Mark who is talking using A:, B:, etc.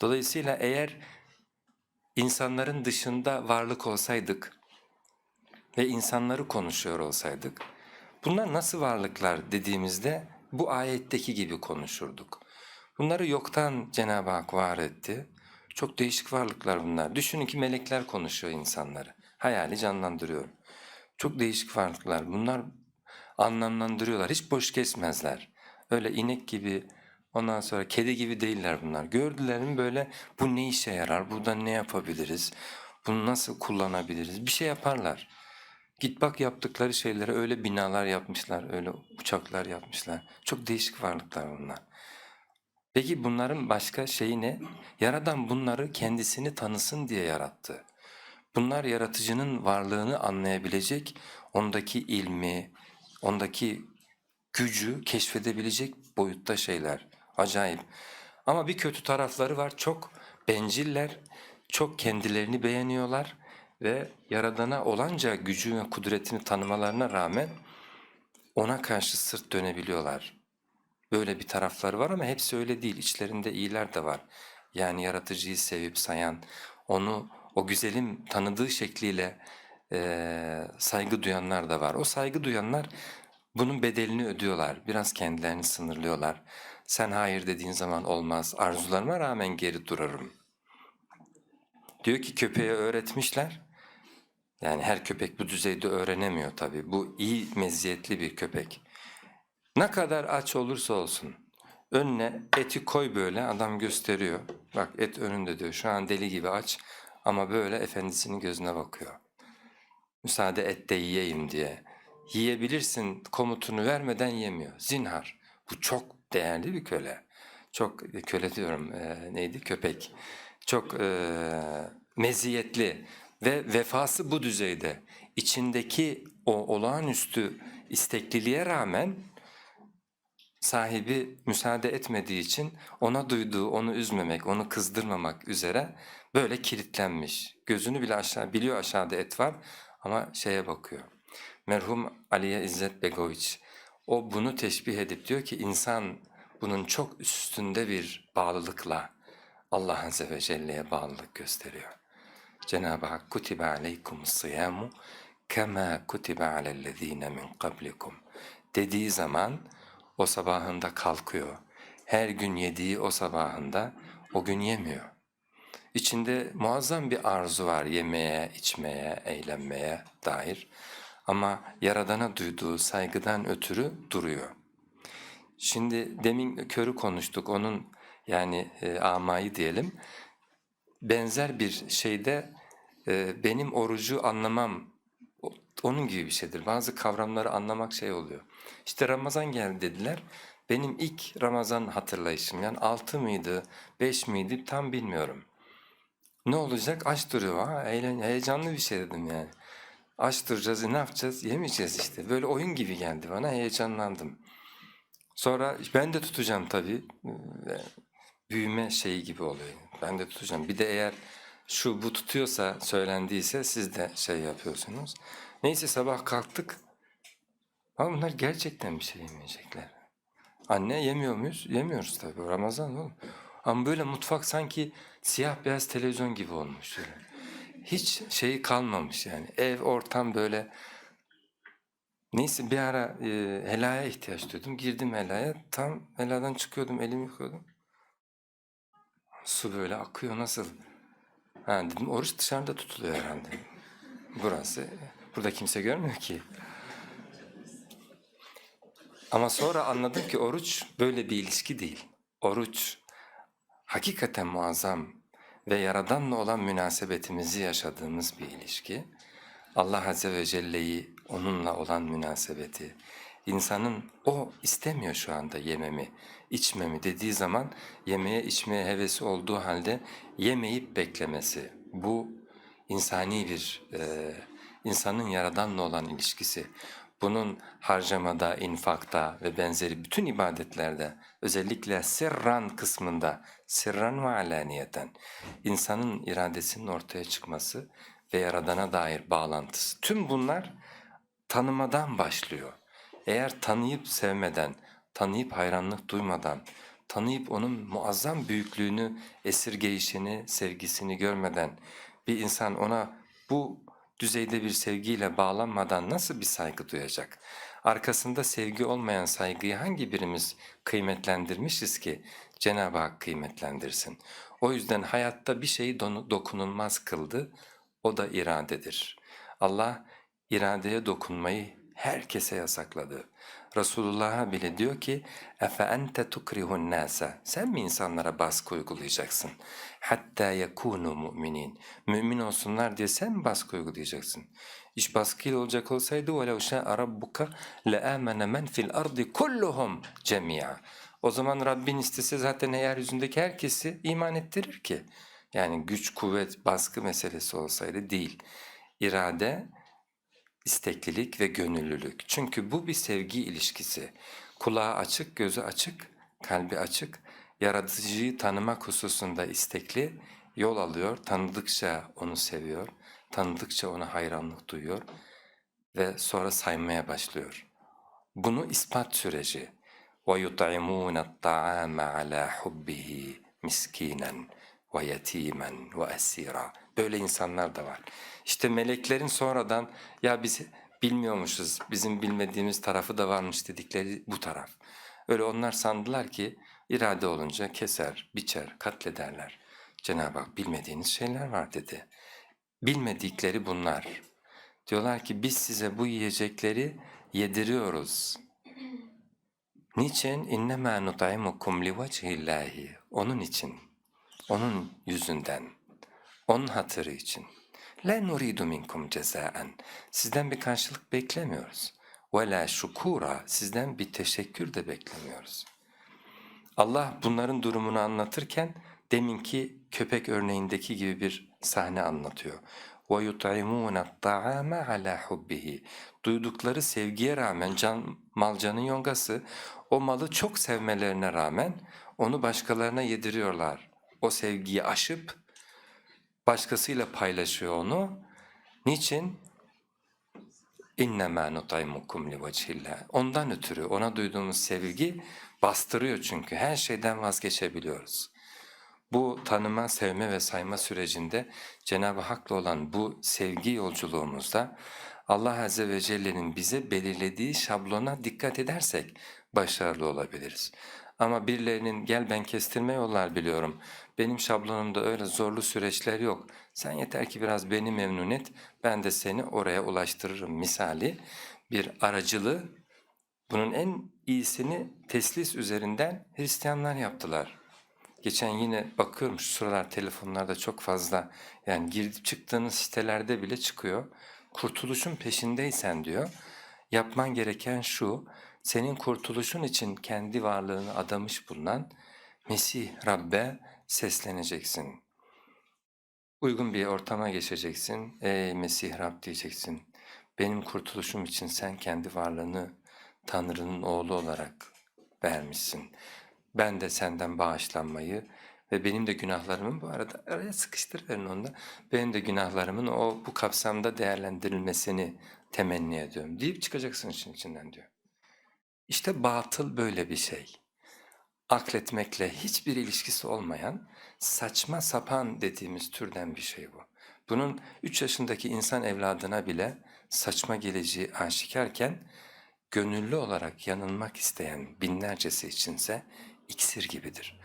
A: Dolayısıyla eğer insanların dışında varlık olsaydık ve insanları konuşuyor olsaydık, bunlar nasıl varlıklar dediğimizde bu ayetteki gibi konuşurduk. Bunları yoktan Cenab-ı Hak var etti. Çok değişik varlıklar bunlar. Düşünün ki melekler konuşuyor insanları. Hayali canlandırıyor. Çok değişik varlıklar. Bunlar anlamlandırıyorlar. Hiç boş kesmezler. Öyle inek gibi, ondan sonra kedi gibi değiller bunlar. Gördüler mi böyle bu ne işe yarar, buradan ne yapabiliriz, bunu nasıl kullanabiliriz bir şey yaparlar. Git bak yaptıkları şeylere öyle binalar yapmışlar, öyle uçaklar yapmışlar. Çok değişik varlıklar bunlar. Peki bunların başka şeyi ne? Yaradan bunları kendisini tanısın diye yarattı. Bunlar yaratıcının varlığını anlayabilecek, ondaki ilmi, ondaki gücü keşfedebilecek boyutta şeyler. Acayip. Ama bir kötü tarafları var. Çok benciller, çok kendilerini beğeniyorlar ve Yaradan'a olanca gücü ve kudretini tanımalarına rağmen ona karşı sırt dönebiliyorlar. Böyle bir tarafları var ama hepsi öyle değil. İçlerinde iyiler de var. Yani yaratıcıyı sevip sayan, onu o güzelim tanıdığı şekliyle eee, saygı duyanlar da var. O saygı duyanlar bunun bedelini ödüyorlar. Biraz kendilerini sınırlıyorlar. Sen hayır dediğin zaman olmaz. Arzularıma rağmen geri durarım. Diyor ki köpeğe öğretmişler. Yani her köpek bu düzeyde öğrenemiyor tabii. Bu iyi meziyetli bir köpek. Ne kadar aç olursa olsun önüne eti koy böyle adam gösteriyor. Bak et önünde diyor şu an deli gibi aç ama böyle efendisinin gözüne bakıyor. Müsaade et de yiyeyim diye. Yiyebilirsin komutunu vermeden yemiyor. Zinhar. Bu çok değerli bir köle. Çok köle diyorum e, neydi köpek. Çok e, meziyetli ve vefası bu düzeyde. İçindeki o olağanüstü istekliliğe rağmen sahibi müsaade etmediği için ona duyduğu, onu üzmemek, onu kızdırmamak üzere böyle kilitlenmiş. Gözünü bile aşağı, biliyor aşağıda et var ama şeye bakıyor. Merhum Aliye İzzet Begoviç, o bunu teşbih edip diyor ki insan bunun çok üstünde bir bağlılıkla Allah Azze ve Celle'ye bağlılık gösteriyor. Cenab-ı Hak kutibe aleykumus siyamu kema kutibe alellezine min qablikum dediği zaman o sabahında kalkıyor. Her gün yediği o sabahında o gün yemiyor. İçinde muazzam bir arzu var yemeye, içmeye, eğlenmeye dair. Ama Yaradan'a duyduğu saygıdan ötürü duruyor. Şimdi demin körü konuştuk, onun yani e, amayı diyelim. Benzer bir şeyde e, benim orucu anlamam, onun gibi bir şeydir. Bazı kavramları anlamak şey oluyor. İşte Ramazan geldi dediler. Benim ilk Ramazan hatırlayışım yani altı mıydı, beş miydi tam bilmiyorum. Ne olacak? Aç duruyor. Ha, eğlen, heyecanlı bir şey dedim yani. Aç duracağız, ne yapacağız? Yemeyeceğiz işte. Böyle oyun gibi geldi bana, heyecanlandım. Sonra ben de tutacağım tabii. Ee, Büyüme şeyi gibi oluyor. Ben de tutacağım. Bir de eğer şu bu tutuyorsa, söylendiyse siz de şey yapıyorsunuz. Neyse sabah kalktık. Ama bunlar gerçekten bir şey yemeyecekler. Anne yemiyor muyuz? Yemiyoruz tabii. Ramazan oğlum. Ama böyle mutfak sanki siyah beyaz televizyon gibi olmuş. Şöyle. Hiç şeyi kalmamış yani. Ev, ortam böyle. Neyse bir ara e, helaya ihtiyaç duydum. Girdim helaya. Tam heladan çıkıyordum, elimi yıkıyordum. Su böyle akıyor nasıl? Ha dedim oruç dışarıda tutuluyor herhalde. Burası. Burada kimse görmüyor ki. Ama sonra anladım ki oruç böyle bir ilişki değil. Oruç hakikaten muazzam ve Yaradan'la olan münasebetimizi yaşadığımız bir ilişki. Allah Azze ve Celle'yi onunla olan münasebeti, insanın o istemiyor şu anda yememi, içmemi dediği zaman yemeye içmeye hevesi olduğu halde yemeyip beklemesi. Bu insani bir, e, insanın Yaradan'la olan ilişkisi. Bunun harcamada, infakta ve benzeri bütün ibadetlerde özellikle sirran kısmında, sirran ve alaniyeten insanın iradesinin ortaya çıkması ve Yaradan'a dair bağlantısı. Tüm bunlar tanımadan başlıyor. Eğer tanıyıp sevmeden, tanıyıp hayranlık duymadan, tanıyıp onun muazzam büyüklüğünü, esirgeyişini, sevgisini görmeden bir insan ona bu düzeyde bir sevgiyle bağlanmadan nasıl bir saygı duyacak? Arkasında sevgi olmayan saygıyı hangi birimiz kıymetlendirmişiz ki Cenab-ı Hak kıymetlendirsin? O yüzden hayatta bir şeyi dokunulmaz kıldı, o da iradedir. Allah iradeye dokunmayı herkese yasakladı. Resulullah'a bile diyor ki efe ente tukrihun nase. Sen mi insanlara baskı uygulayacaksın? Hatta yekunu müminin. Mümin olsunlar diye sen mi baskı uygulayacaksın? İş baskıyla olacak olsaydı ve lev rabbuka le amene men fil ardi kulluhum cemia. O zaman Rabbin istese zaten yeryüzündeki herkesi iman ettirir ki. Yani güç, kuvvet, baskı meselesi olsaydı değil. İrade isteklilik ve gönüllülük. Çünkü bu bir sevgi ilişkisi. Kulağı açık, gözü açık, kalbi açık. Yaratıcıyı tanımak hususunda istekli, yol alıyor. Tanıdıkça onu seviyor, tanıdıkça ona hayranlık duyuyor ve sonra saymaya başlıyor. Bunu ispat süreci. وَيُطْعِمُونَ الطَّعَامَ عَلَى حُبِّهِ مِسْكِينًا وَيَت۪يمًا وَأَس۪يرًا Böyle insanlar da var. İşte meleklerin sonradan ya biz bilmiyormuşuz, bizim bilmediğimiz tarafı da varmış dedikleri bu taraf. Öyle onlar sandılar ki irade olunca keser, biçer, katlederler. Cenab-ı Hak bilmediğiniz şeyler var dedi. Bilmedikleri bunlar. Diyorlar ki biz size bu yiyecekleri yediriyoruz. Niçin? İnnemâ nut'imukum liveçhillâhi. Onun için, onun yüzünden, onun hatırı için. La nuridu minkum cezaen. Sizden bir karşılık beklemiyoruz. Ve la şukura. Sizden bir teşekkür de beklemiyoruz. Allah bunların durumunu anlatırken deminki köpek örneğindeki gibi bir sahne anlatıyor. وَيُطْعِمُونَ الطَّعَامَ عَلَى حُبِّهِ Duydukları sevgiye rağmen can, malcanın yongası o malı çok sevmelerine rağmen onu başkalarına yediriyorlar. O sevgiyi aşıp başkasıyla paylaşıyor onu. Niçin? İnnemâ nut'imukum liveçhillah. Ondan ötürü ona duyduğumuz sevgi bastırıyor çünkü her şeyden vazgeçebiliyoruz. Bu tanıma, sevme ve sayma sürecinde Cenab-ı Hak'la olan bu sevgi yolculuğumuzda Allah Azze ve Celle'nin bize belirlediği şablona dikkat edersek başarılı olabiliriz. Ama birilerinin gel ben kestirme yollar biliyorum, benim şablonumda öyle zorlu süreçler yok, sen yeter ki biraz beni memnun et, ben de seni oraya ulaştırırım misali bir aracılığı bunun en iyisini teslis üzerinden Hristiyanlar yaptılar. Geçen yine bakıyorum şu sıralar telefonlarda çok fazla yani girip çıktığınız sitelerde bile çıkıyor. Kurtuluşun peşindeysen diyor. Yapman gereken şu, senin kurtuluşun için kendi varlığını adamış bulunan Mesih Rabbe sesleneceksin. Uygun bir ortama geçeceksin. Ey Mesih Rab diyeceksin. Benim kurtuluşum için sen kendi varlığını Tanrı'nın oğlu olarak vermişsin. Ben de senden bağışlanmayı ve benim de günahlarımın bu arada araya sıkıştırıverin onu da benim de günahlarımın o bu kapsamda değerlendirilmesini temenni ediyorum deyip çıkacaksın işin içinden diyor. İşte batıl böyle bir şey. Akletmekle hiçbir ilişkisi olmayan saçma sapan dediğimiz türden bir şey bu. Bunun 3 yaşındaki insan evladına bile saçma geleceği aşikarken gönüllü olarak yanılmak isteyen binlercesi içinse iksir gibidir.